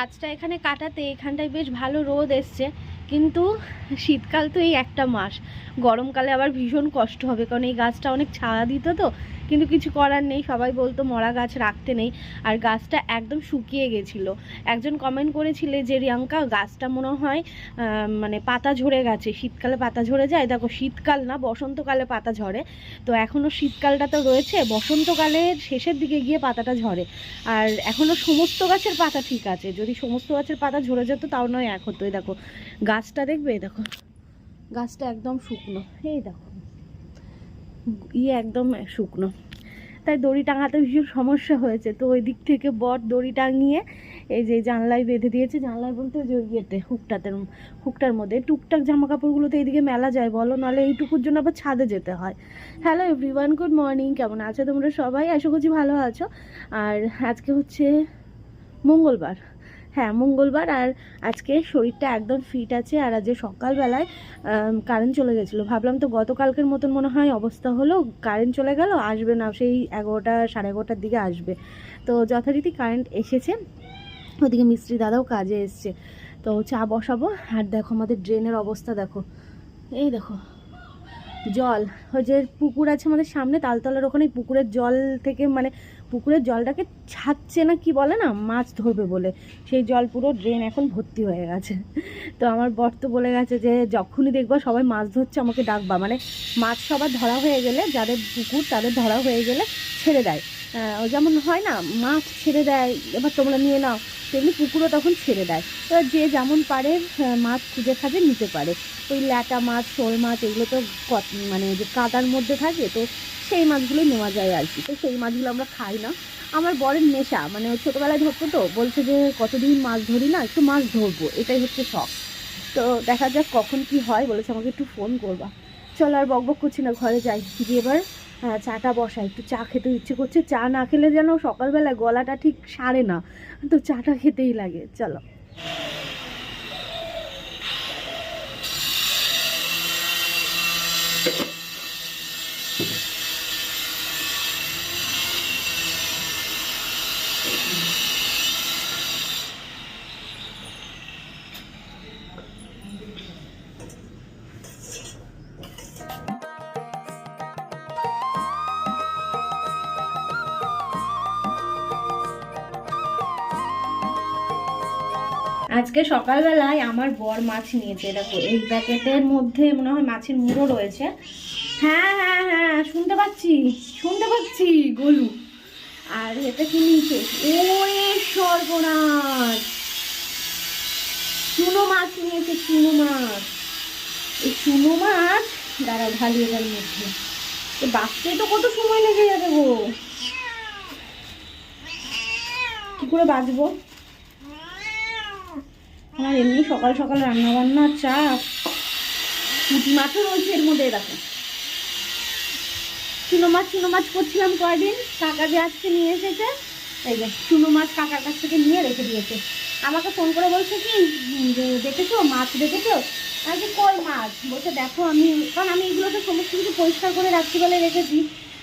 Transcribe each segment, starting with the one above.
গাছটা এখানে কাটাতে এখানটায় বেশ ভালো রোদ এসছে, কিন্তু শীতকাল তো এই একটা মাস। গরমকালে আবার ভীষণ কষ্ট হবে, কারণ এই গাছটা অনেক ছায়া দিত তো কিন্তু কিছু করার নেই, সবাই বলতো মরা গাছ রাখতে নেই। আর গাছটা একদম শুকিয়ে গেছিল। একজন কমেন্ট করেছিলে যে, রিয়াঙ্কা, গাছটা মনে হয় মানে পাতা ঝরে গেছে। শীতকালে পাতা ঝরে যায়? দেখো, শীতকাল না, বসন্তকালে পাতা ঝরে। তো এখনও শীতকালটা তো রয়েছে, বসন্তকালের শেষের দিকে গিয়ে পাতাটা ঝরে। আর এখনও সমস্ত গাছের পাতা ঠিক আছে। যদি সমস্ত গাছের পাতা ঝরে যেত, তাও নয় এক হতো। এই দেখো, গাছটা দেখবে? দেখো, গাছটা একদম শুকনো। এই দেখো ইয়ে একদম শুকনো। তাই দড়ি টাঙাতে ভীষণ সমস্যা হয়েছে। তো ওই দিক থেকে বট দড়ি টাঙিয়ে এই যে জানলায় বেঁধে দিয়েছে। জানলায় বলতে যে ইয়েতে, হুকটাতে, হুকটার মধ্যে। টুকটাক জামা কাপড়গুলো তো এইদিকে মেলা যায়, বলো? নাহলে এইটুকুর জন্য আবার ছাদে যেতে হয়। হ্যালো এভরিওয়ান গুড মর্নিং কেমন আছো তোমরা সবাই? আশা করছি ভালো আছো। আর আজকে হচ্ছে মঙ্গলবার। হ্যাঁ মঙ্গলবার আর আজকে শরীরটা একদম ফিট আছে আর আজকে সকালবেলায় কারেন্ট চলে গেছিল। ভাবলাম তো গতকালকের মতন মনে হয় অবস্থা হলো কারেন্ট চলে গেল, আসবে না, সেই এগারোটা, সাড়ে এগারোটার দিকে আসবে। তো যথারীতি কারেন্ট এসেছে, ওদিকে মিস্ত্রি দাদাও কাজে এসছে, তো চা বসাবো। আর দেখো আমাদের ড্রেনের অবস্থা দেখো, এই দেখো, জল, ওই যে পুকুর আছে আমাদের সামনে, তালতলার ওখানে পুকুরের জল থেকে মানে পুকুরের জলটাকে ছাড়ছে না, কি বলে না, মাছ ধরবে বলে। সেই জল পুরো ড্রেন এখন ভর্তি হয়ে গেছে। তো আমার বর তো বলে গেছে যে, যখনই দেখবা সবাই মাছ ধরছে, আমাকে ডাকবা। মানে মাছ সবার ধরা হয়ে গেলে, যাদের পুকুর, তাদের ধরা হয়ে গেলে ছেড়ে দেয়। যেমন হয় না মাছ ছেড়ে দেয় এবার তোমরা নিয়ে নাও তেমনি পুকুরও তখন ছেড়ে দেয়। এবার যে যেমন পারে আহ, মাছ খুঁজে খাজে নিতে পারে। ওই ল্যাটা মাছ শোল মাছ এগুলো তো মানে যে কাদার মধ্যে থাকে তো সেই মাছগুলো নেওয়া যায় আর কি। তো সেই মাছগুলো আমরা খাই না। আমার বরের নেশা মানে ও ছোটোবেলায় ধরতো তো বলছে যে কতদিন মাছ ধরি না একটু মাছ ধরবো এটাই হচ্ছে শখ। তো দেখা যাক কখন কি হয় বলেছে আমাকে একটু ফোন করবা। চলো আর বক বক করছি না ঘরে যাই। গিয়ে এবার। চাটা বসাই। একটু চা খেতে ইচ্ছে করছে। চা না খেলে যেন সকালবেলায় গলাটা ঠিক সারে না। তো চাটা খেতেই লাগে। চলো। আজকে সকালবেলায় আমার বর মাছ নিয়েছে, দেখো, এই প্যাকেটের মধ্যে মনে হয় মাছের মুড়ো রয়েছে। হ্যাঁ হ্যাঁ হ্যাঁ শুনতে পাচ্ছি শুনতে পাচ্ছি, গোলু। আর এটা কি নিয়েছে? ওরে সর্বনাশ! চুনো মাছ নিয়েছে, চুনো মাছ। এই চুনো মাছ দাঁড়া ঢালিয়ে যার মধ্যে। বাঁচতে তো কত সময় লেগে যাবে গো। কি করে বাঁচবো? আমার এমনি সকাল সকাল রান্না বান্না চাপ পুঁটি মাছও রয়েছে এর মধ্যে দেখো চুনো মাছ চুনো মাছ করছিলাম কয়দিন, কাকা যে আজকে নিয়ে এসেছে, এই যে চুনো মাছ কাকার কাছ থেকে নিয়ে রেখে দিয়েছে। আমাকে ফোন করে বলছে কি দেখেছ, মাছ দেখেছ? যে কই মাছ? বলছে, দেখো আমি, কারণ আমি এগুলো তো সমস্ত কিছু পরিষ্কার করে রাত্রিবেলা রেখেছি।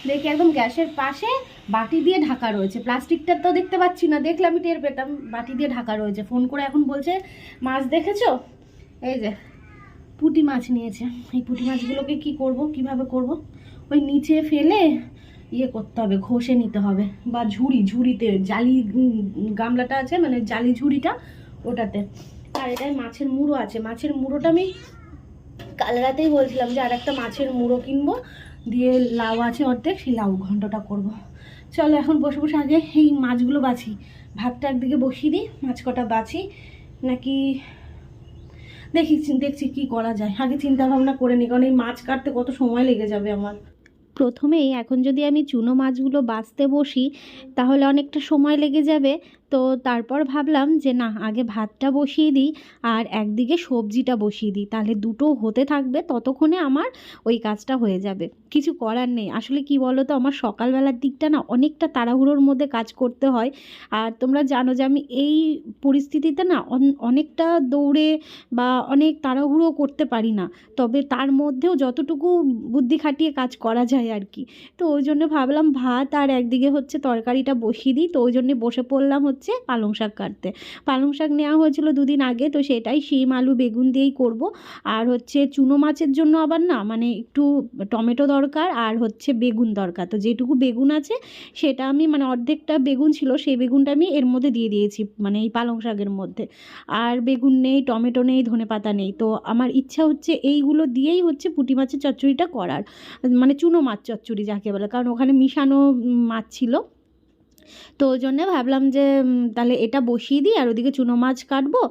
দেখি একদম গ্যাসের পাশে বাটি দিয়ে ঢাকা রয়েছে। প্লাস্টিকটা তো দেখতে পাচ্ছি না দেখলে আমি টের পেতাম, বাটি দিয়ে ঢাকা রয়েছে। ফোন করে এখন বলছে, মাছ দেখেছ? এই যে, পুঁটি মাছ নিয়েছে। এই পুঁটি মাছগুলোকে কি করব, কীভাবে করব? ওই নিচে ফেলে ইয়ে করতে হবে, ঘষে নিতে হবে। বা ঝুড়ি, ঝুড়িতে জালি গামলাটা আছে মানে জালি ঝুড়িটা ওটাতে। আর এটাই মাছের মুড়ো আছে। মাছের মুড়োটা আমি কাল রাতেই বলছিলাম যে আর একটা মাছের মুড়ো কিনবো। দিয়ে লাউ আছে অর্ধেক, সেই লাউ ঘন্টটা করব। চলো এখন বসে বসে আগে এই মাছগুলো বাছি। ভাতটা একদিকে বসিয়ে দিই, মাছ কটা বাছি। নাকি দেখি, দেখছি কি করা যায়। আগে চিন্তা ভাবনা করে নিই কারণ এই মাছ কাটতে কত সময় লেগে যাবে আমার। প্রথমেই এখন যদি আমি চুনো মাছগুলো বাছতে বসি, তাহলে অনেকটা সময় লেগে যাবে। তো তারপর ভাবলাম যে না, আগে ভাতটা বসিয়ে দিই আর একদিকে সবজিটা বসিয়ে দিই। তাহলে দুটো হতে থাকবে, ততক্ষণে আমার ওই কাজটা হয়ে যাবে। কিছু করার নেই। আসলে কি বলো তো আমার সকালবেলার দিকটা না অনেকটা তাড়াহুড়োর মধ্যে কাজ করতে হয়। আর তোমরা জানো যে আমি এই পরিস্থিতিতে না অন- অনেকটা দৌড়ে বা অনেক তাড়াহুড়ো করতে পারি না। তবে তার মধ্যেও যতটুকু বুদ্ধি খাটিয়ে কাজ করা যায় আর কি। তো ওই জন্য ভাবলাম ভাত আর একদিকে হচ্ছে তরকারিটা বসিয়ে দিই। তো ওই জন্যে বসে পড়লাম হচ্ছে পালং শাক কাটতে। পালং শাক নেওয়া হয়েছিল দুদিন আগে, তো সেটাই শিম, আলু, বেগুন দিয়েই করব। আর হচ্ছে চুনো মাছের জন্য আবার না মানে একটু টমেটো দরকার আর হচ্ছে বেগুন দরকার। তো যেটুকু বেগুন আছে, সেটা আমি মানে অর্ধেকটা বেগুন ছিল, সেই বেগুনটা আমি এর মধ্যে দিয়ে দিয়েছি মানে এই পালং শাকের মধ্যে। আর বেগুন নেই, টমেটো নেই, ধনে পাতা নেই। তো আমার ইচ্ছা হচ্ছে এইগুলো দিয়েই হচ্ছে পুঁটি মাছের চচ্চড়িটা করার মানে চুনো মাছ চচ্চড়ি যাকে বলে। কারণ ওখানে মিশানো মাছ ছিল তো ওই জন্যে ভাবলাম যে তাহলে এটা বসিয়ে দিই আর ওদিকে চুনো মাছ কাটবো।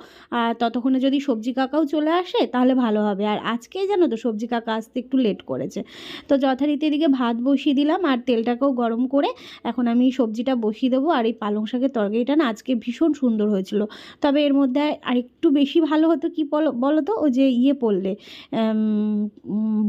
আর ততক্ষণে যদি সবজি কাকাও চলে আসে তাহলে ভালো হবে। আর আজকেই জানো তো সবজি কাকা আসতে একটু লেট করেছে। তো যথারীতি এদিকে ভাত বসিয়ে দিলাম আর তেলটাকেও গরম করে এখন আমি সবজিটা বসিয়ে দেবো আর এই পালং শাকের তরকারিটা না আজকে ভীষণ সুন্দর হয়েছিল। তবে এর মধ্যে আরেকটু বেশি ভালো হতো কি বলো বলো তো ও যে ইয়ে পড়লে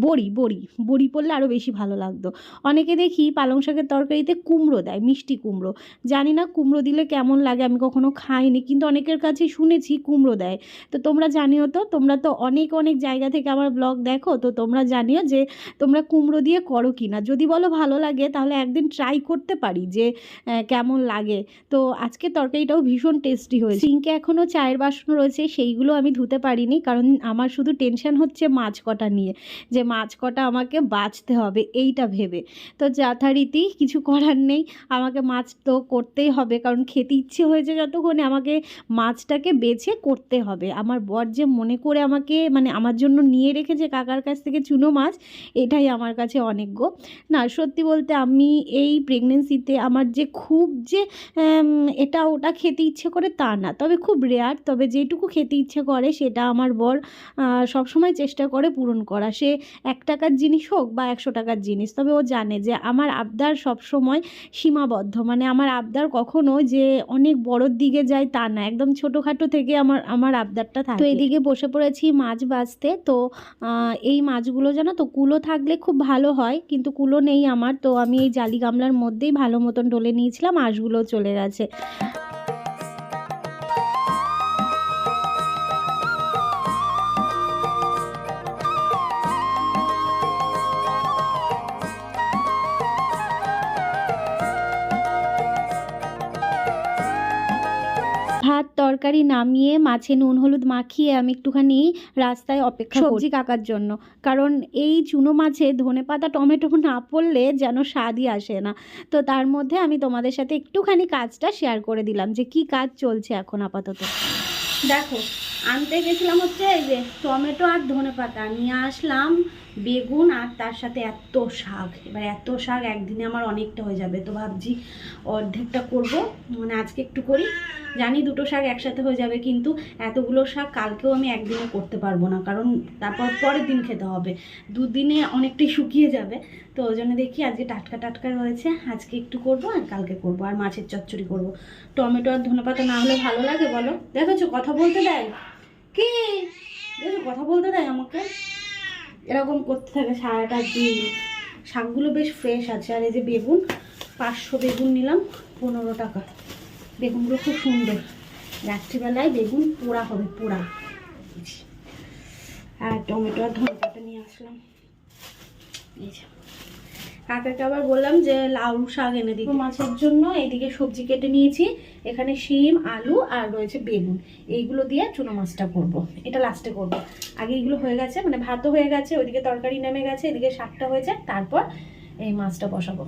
বড়ি বড়ি বড়ি পড়লে আরও বেশি ভালো লাগতো। অনেকে দেখি পালং শাকের তরকারিতে কুমড়ো দেয়, মিষ্টি কুমড়ো। জানি না কুমড়ো দিলে কেমন লাগে, আমি কখনো খাইনি, কিন্তু অনেকের কাছে শুনেছি কুমড়ো দেয়। তো তোমরা জানিও তো, তোমরা তো অনেক অনেক জায়গা থেকে আমার ব্লগ দেখো, তো তোমরা জানিও যে তোমরা কুমড়ো দিয়ে করো কি না। যদি বলো ভালো লাগে, তাহলে একদিন ট্রাই করতে পারি যে কেমন লাগে। তো আজকে তরকারিটাও ভীষণ টেস্টি হয়েছে। সিঙ্কে এখনও চায়ের বাসন রয়েছে, সেইগুলো আমি ধুতে পারিনি, কারণ আমার শুধু টেনশন হচ্ছে মাছ কটা নিয়ে, যে মাছ কটা আমাকে বাঁচতে হবে, এইটা ভেবে। তো যথারীতি কিছু করার নেই, আমাকে মাছ তো করতেই হবে। কারণ খেতে ইচ্ছে হয়েছে যতক্ষণে আমাকে মাছটাকে বেছে করতে হবে। আমার বর যে মনে করে আমাকে মানে আমার জন্য নিয়ে রেখেছে কাকার কাছ থেকে চুনো মাছ, এটাই আমার কাছে অনেক না, সত্যি বলতে আমি এই প্রেগনেন্সিতে আমার যে খুব যে এটা ওটা খেতে ইচ্ছে করে তা না। তবে খুব রেয়ার তবে যেটুকু খেতে ইচ্ছে করে সেটা আমার বর সবসময় চেষ্টা করে পূরণ করা। সে এক টাকার জিনিস হোক বা একশো টাকার জিনিস, তবে ও জানে যে আমার আবদার সবসময় সীমাবদ্ধ। মানে আমার আবদার কখনো যে অনেক বড়োর দিকে যায় তা না। একদম ছোটোখাটো থেকে আমার আমার আবদারটা থাকে। তো এদিকে বসে পড়েছি মাছ বাছতে তো এই মাছগুলো জানো তো কুলো থাকলে খুব ভালো হয় কিন্তু কুলো নেই আমার। তো আমি এই জালি গামলার মধ্যেই ভালো মতন ডলে নিয়েছিলাম মাছগুলো চলে গেছে। তরকারি নামিয়ে মাছে নুন হলুদ মাখিয়ে আমি একটুখানি রাস্তায় অপেক্ষা সবজি কাকার জন্য। কারণ এই চুনো মাছে ধনে পাতা টমেটো না পড়লে যেন স্বাদই আসে না। তো তার মধ্যে আমি তোমাদের সাথে একটুখানি কাজটা শেয়ার করে দিলাম যে কি কাজ চলছে এখন আপাতত। দেখো আনতে গেছিলাম হচ্ছে এই যে টমেটো আর ধনে পাতা। নিয়ে আসলাম বেগুন আর তার সাথে এত শাক, এবার এত শাক একদিনে আমার অনেকটা হয়ে যাবে, তো ভাবছি অর্ধেকটা করব মানে আজকে একটু করি। জানি দুটো শাক একসাথে হয়ে যাবে, কিন্তু এতগুলো শাক কালকেও আমি একদিনে করতে পারব না, কারণ তারপর পরের দিন খেতে হবে। দুদিনে অনেকটাই শুকিয়ে যাবে, তো ওই জন্য দেখি আজকে টাটকা টাটকা রয়েছে, আজকে একটু করব আর কালকে করব, আর মাছের চচ্চড়ি করব। টমেটো আর ধনেপাতা না হলে ভালো লাগে বলো? দেখেছ, কথা বলতে দেয়? কি? দেখো কথা বলতে দেয় আমাকে? এরকম করতে থাকে সারাটা দিন। শাকগুলো বেশ ফ্রেশ আছে। আর এই যে বেগুন, পাঁচশো বেগুন নিলাম, পনেরো টাকা। বেগুনগুলো খুব সুন্দর। রাত্রিবেলায় বেগুন পোড়া হবে, পোড়া। আর টমেটো আর ধনেপাতা নিয়ে আসলাম। এই যে। কাকাকে আবার বললাম যে লাউ শাক এনে দিই মাছের জন্য এইদিকে সবজি কেটে নিয়েছি এখানে শিম, আলু আর রয়েছে বেগুন এইগুলো দিয়ে চুনো মাছটা করব। এটা লাস্টে করব। আগে এইগুলো হয়ে গেছে মানে ভাতও হয়ে গেছে, ওইদিকে তরকারি নেমে গেছে, এদিকে শাকটা হয়েছে, তারপর এই মাছটা বসাবো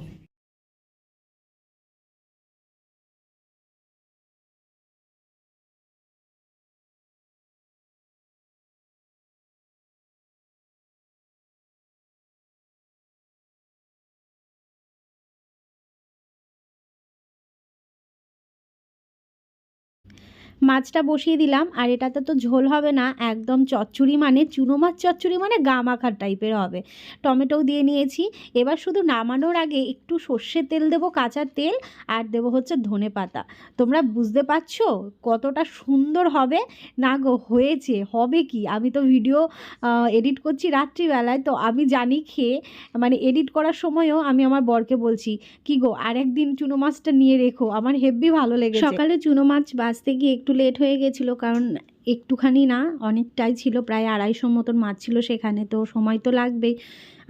মাছটা বসিয়ে দিলাম, আর এটাতে তো ঝোল হবে না, একদম চচ্চড়ি মানে চুনো মাছ, চচ্চড়ি মানে গা মাখার টাইপের হবে। টমেটোও দিয়ে নিয়েছি, এবার শুধু নামানোর আগে একটু সর্ষের তেল দেবো, কাঁচা তেল, আর দেবো হচ্ছে ধনে পাতা। তোমরা বুঝতে পারছ কতটা সুন্দর হবে? না গো, হয়েছে, হবে কি? আমি তো ভিডিও এডিট করছি রাত্রিবেলায়, তো আমি জানি খেয়ে মানে এডিট করার সময়ও আমি আমার বরকে বলছি, কি গো, আরেকদিন চুনো মাছটা নিয়ে রেখো, আমার হেব্বি ভালো লেগেছে। সকালে চুনো মাছ বাছতে গিয়ে একটু লেট হয়ে গেছিল, কারণ একটুখানি না অনেকটাই ছিল, প্রায় আড়াইশো মতন মাছ ছিল সেখানে, তো সময় তো লাগবেই।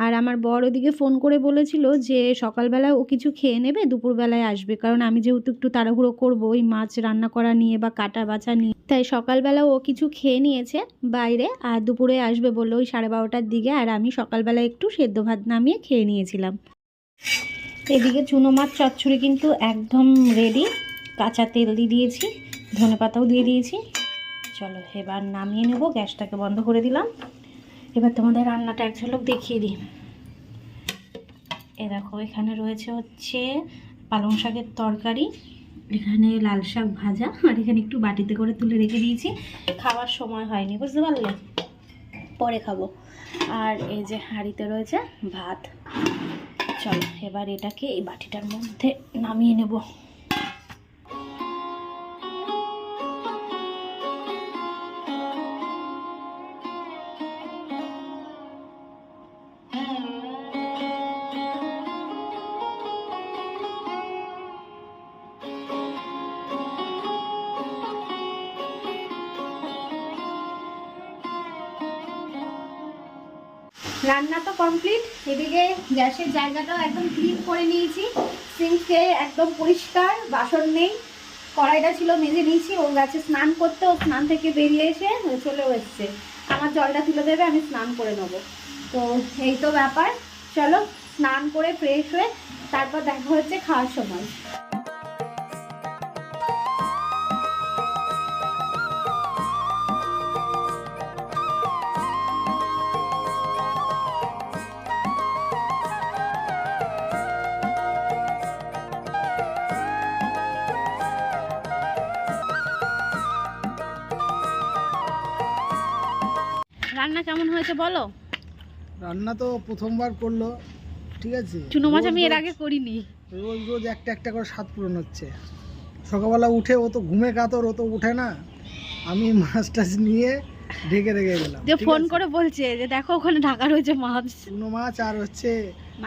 আর আমার বর ওদিকে ফোন করে বলেছিল যে সকালবেলায় ও কিছু খেয়ে নেবে, দুপুরবেলায় আসবে, কারণ আমি যেহেতু একটু তাড়াহুড়ো করব, ওই মাছ রান্না করা নিয়ে বা কাটা বাছা নিয়ে। তাই সকালবেলা ও কিছু খেয়ে নিয়েছে বাইরে, আর দুপুরে আসবে বলল ওই সাড়ে বারোটার দিকে, আর আমি সকালবেলা একটু সেদ্ধ ভাত নামিয়ে খেয়ে নিয়েছিলাম। এদিকে চুনো মাছ চচ্চড়ি কিন্তু একদম রেডি কাঁচা তেল দিয়ে দিয়েছি। ধনে পাতাও দিয়ে দিয়েছি। চলো, এবার নামিয়ে নেব, গ্যাসটাকে বন্ধ করে দিলাম। এবার তোমাদের রান্নাটা এক ঝলক দেখিয়ে দিই। এ দেখো, এখানে রয়েছে হচ্ছে পালং শাকের তরকারি, এখানে লাল শাক ভাজা, আর এখানে একটু বাটিতে করে তুলে রেখে দিয়েছি। খাওয়ার সময় হয়নি, বুঝতে পারলে? পরে খাব। আর এই যে হাঁড়িতে রয়েছে ভাত। চলো, এবার এটাকে এই বাটিটার মধ্যে নামিয়ে নেব। রান্না তো কমপ্লিট এদিকে গ্যাসের জায়গাটাও একদম ক্লিন করে নিয়েছি। সিঙ্কে একদম পরিষ্কার, বাসন নেই। কড়াইটা ছিল মেজে নিয়েছি ও গেছে স্নান করতে, ও স্নান থেকে বেরিয়ে এসে চলেও এসছে। আমার জলটা তুলে দেবে, আমি স্নান করে নেব। তো এই তো ব্যাপার। চলো, স্নান করে ফ্রেশ হয়ে তারপর দেখা হচ্ছে খাওয়ার সময়। রান্না কেমন হয়েছে বলো? রান্না তো প্রথমবার করল ঠিক আছে? চুনো মাছ আমি এর আগে করিনি। রোজ রোজ একটা একটা করে স্বাদ পূরণ হচ্ছে। সকালবেলা উঠে ও তো ঘুমে কাতর ও তো উঠে না। আমি মাছ টাছ নিয়ে ঢেকে রেখে গেলাম যে ফোন করে বলছে যে দেখো ওখানে ঢাকা রয়েছে মাছ। চুনো মাছ আর হচ্ছে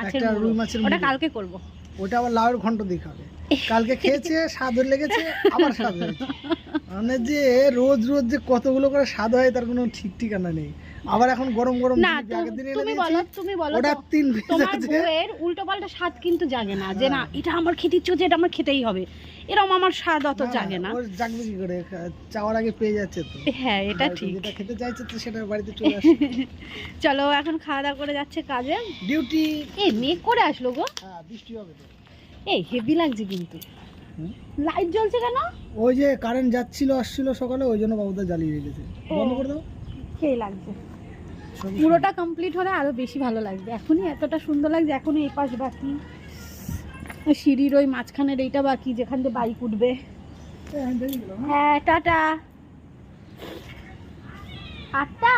একটা রুই মাছের ওটা কালকে করব। ওটা আবার লাউয়ের ঘন্ট দিতে হবে। কালকে খেয়েছে স্বাদ লেগেছে আবার স্বাদ হয়েছে। মানে যে রোজ রোজ যে কতগুলো করে স্বাদ হয় তার কোনো ঠিক ঠিকানা নেই। আবার এখন গরম গরম না জিলিপি আগের দিন এনে তুমি বলো তুমি বলো ওটা তিন তোমার বউয়ের উল্টো পাল্টা স্বাদ কিন্তু জাগে না যে না হ্যাঁ। এটা আমার খেতে ইচ্ছে হচ্ছে এটা আমার খেতেই হবে। এরকম আমার স্বাদ অত না, জাগে না। ওর জাগবে কি করে? চাওয়ার আগে পেয়ে যাচ্ছে তো। হ্যাঁ এটা ঠিক। যেটা খেতে চাইছে তো সেটা বাড়িতে চলে আসে চলো এখন খাওয়া দাওয়া করে যাচ্ছে কাজে। ডিউটি। এই মেঘ করে আসলো গো। হ্যাঁ বৃষ্টি হবে তো। এই হেভি লাগছে কিন্তু। লাইট জ্বলছে কেন? ওই যে কারেন্ট যাচ্ছিল আসছিল সকালে ওই জন্য বাবুদা জ্বালিয়ে রেখেছে। বন্ধ করে দাও। লাগছে। পুরোটা কমপ্লিট হলে আরও বেশি ভালো লাগবে। এখনই এতটা সুন্দর লাগছে এখনই এই পাশ বাকি। সিঁড়ির ওই মাঝখানের এইটা বাকি যেখান দিয়ে বাইক উঠবে। হ্যাঁ, হ্যাঁ। হ্যাঁ টাটা। আটটা?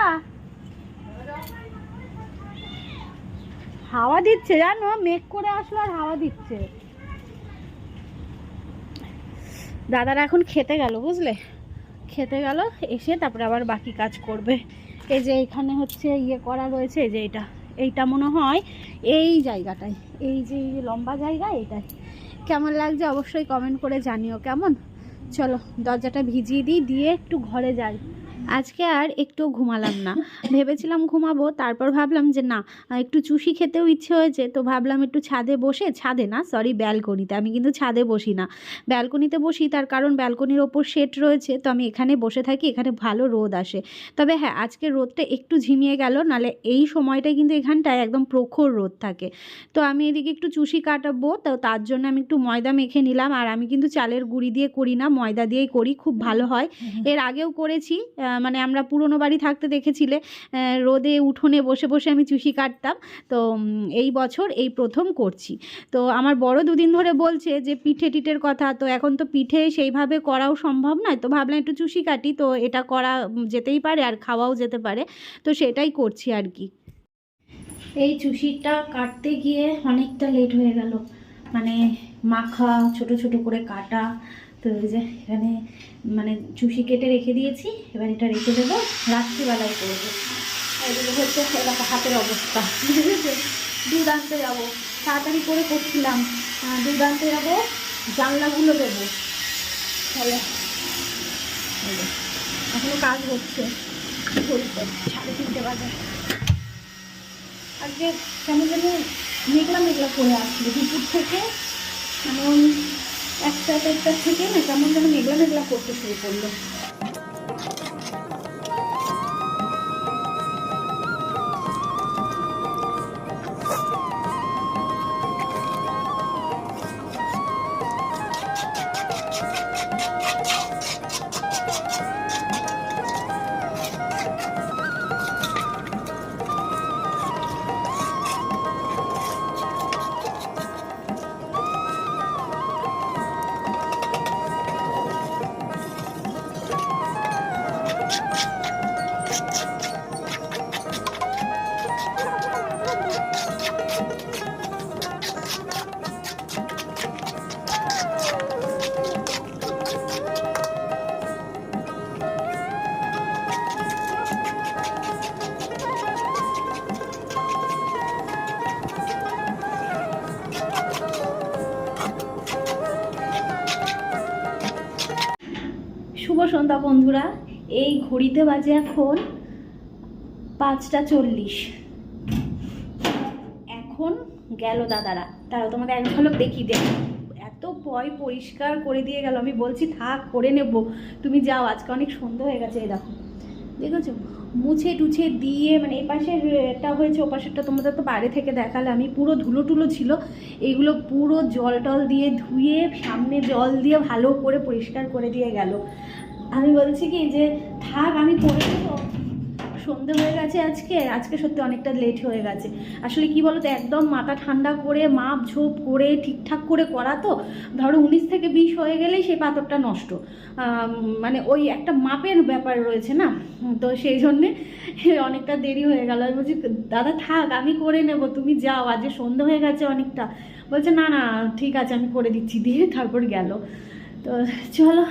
হাওয়া দিচ্ছে জানো? মেঘ করে আসলো আর হাওয়া দিচ্ছে। দাদারা এখন খেতে গেল বুঝলে? খেতে গেল এসে তারপরে আবার বাকি কাজ করবে। এই যে এখানে হচ্ছে ইয়ে করা রয়েছে যে এটা, এইটা মনে হয় এই জায়গাটায় এই যে লম্বা জায়গা এটাই। কেমন লাগছে অবশ্যই কমেন্ট করে জানিও, কেমন? চলো, দরজাটা ভিজিয়ে দিই, দিয়ে একটু ঘরে যাই। আজকে আর একটু ঘুমালাম না। ভেবেছিলাম ঘুমাবো তারপর ভাবলাম যে না একটু চুষি খেতেও ইচ্ছে হয়েছে তো ভাবলাম একটু ছাদে বসে ছাদে না সরি ব্যালকনিতে আমি কিন্তু ছাদে বসি না। ব্যালকনিতে বসি তার কারণ ব্যালকনির ওপর শেড রয়েছে তো আমি এখানে বসে থাকি এখানে ভালো রোদ আসে। তবে হ্যাঁ আজকে রোদটা একটু ঝিমিয়ে গেল নালে এই সময়টায় কিন্তু এখানটায় একদম প্রখর রোদ থাকে। তো আমি এদিকে একটু চুষি কাটাবো তো তার জন্য আমি একটু ময়দা মেখে নিলাম আর আমি কিন্তু চালের গুঁড়ি দিয়ে করি না ময়দা দিয়েই করি খুব ভালো হয়। এর আগেও করেছি মানে আমরা পুরনো বাড়ি থাকতে দেখেছিলে রোদে উঠোনে বসে বসে আমি চুষি কাটতাম। তো এই বছর এই প্রথম করছি। তো আমার বড় দুদিন ধরে বলছে যে, পিঠে টিটের কথা, তো এখন তো পিঠে সেইভাবে করাও সম্ভব নয়। তো ভাবলাম একটু চুষি কাটি, তো এটা করা যেতেই পারে আর খাওয়াও যেতে পারে। তো সেটাই করছি আর কি। এই চুষিটা কাটতে গিয়ে অনেকটা লেট হয়ে গেল। মানে মাখা, ছোট ছোট করে কাটা তো এই যে এখানে মানে চুষি কেটে রেখে দিয়েছি এবার এটা রেখে দেবো রাত্রিবেলায় করব। হচ্ছে এরকম হাতের অবস্থা। দুধ আনতে যাব। তাড়াতাড়ি করে করছিলাম। দুধ যাব জানলাগুলো দেবো। তাহলে এই যে, এখনও কাজ হচ্ছে। সাড়ে তিনটে বাজে। আজকে কেমন যেন মেঘলা মেঘলা করে আসছিল দুপুর থেকে এমন একটা একটা থেকে না কেমন যেন মেঘলা মেঘলা করতে শুরু করল। সন্ধ্যা বন্ধুরা, এই ঘড়িতে বাজে এখন পাঁচটা চল্লিশ। এখন গেল দাদারা। তারা তোমাদের এক ঝলক দেখিয়ে দেব এত পয় পরিষ্কার করে দিয়ে গেল। আমি বলছি, থাক, করে নেব। তুমি যাও, আজকে অনেক সন্ধ্যা হয়ে গেছে, এই দেখো। দেখেছ? মুছে টুছে দিয়ে মানে এই পাশের এটা হয়েছে ও পাশেরটা তোমাদের তো বাইরে থেকে দেখালে আমি, পুরো ধুলো টুলো ছিল। এইগুলো পুরো জল টল দিয়ে ধুয়ে, সামনে জল দিয়ে ভালো করে পরিষ্কার করে দিয়ে গেল। আমি বলছি কি যে, থাক, আমি করে দেবো সন্ধে হয়ে গেছে আজকে আজকে সত্যি অনেকটা লেট হয়ে গেছে। আসলে কি বলতো, একদম মাথা ঠান্ডা করে, মাপ ঝোপ করে, ঠিকঠাক করে করা তো, ধরো উনিশ থেকে বিশ হয়ে গেলেই সেই পাথরটা নষ্ট। মানে ওই একটা মাপের ব্যাপার রয়েছে না? তো সেই জন্যে অনেকটা দেরি হয়ে গেল। আমি বলছি, দাদা, থাক, আমি করে নেব, তুমি যাও, আজকে সন্ধে হয়ে গেছে অনেকটা। বলছে, না না, ঠিক আছে, আমি করে দিচ্ছি। দিয়ে তারপর গেল। তো চলো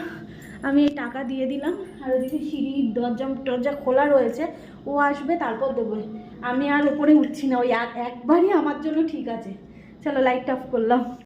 আমি এই টাকা দিয়ে দিলাম, আর ওদিকে সিঁড়ির দরজা টরজা খোলা রয়েছে, ও আসবে, তারপর দেবো। আমি আর ওপরে উঠছি না, ওই একবারই আমার জন্য ঠিক আছে। চলো লাইটটা অফ করলাম।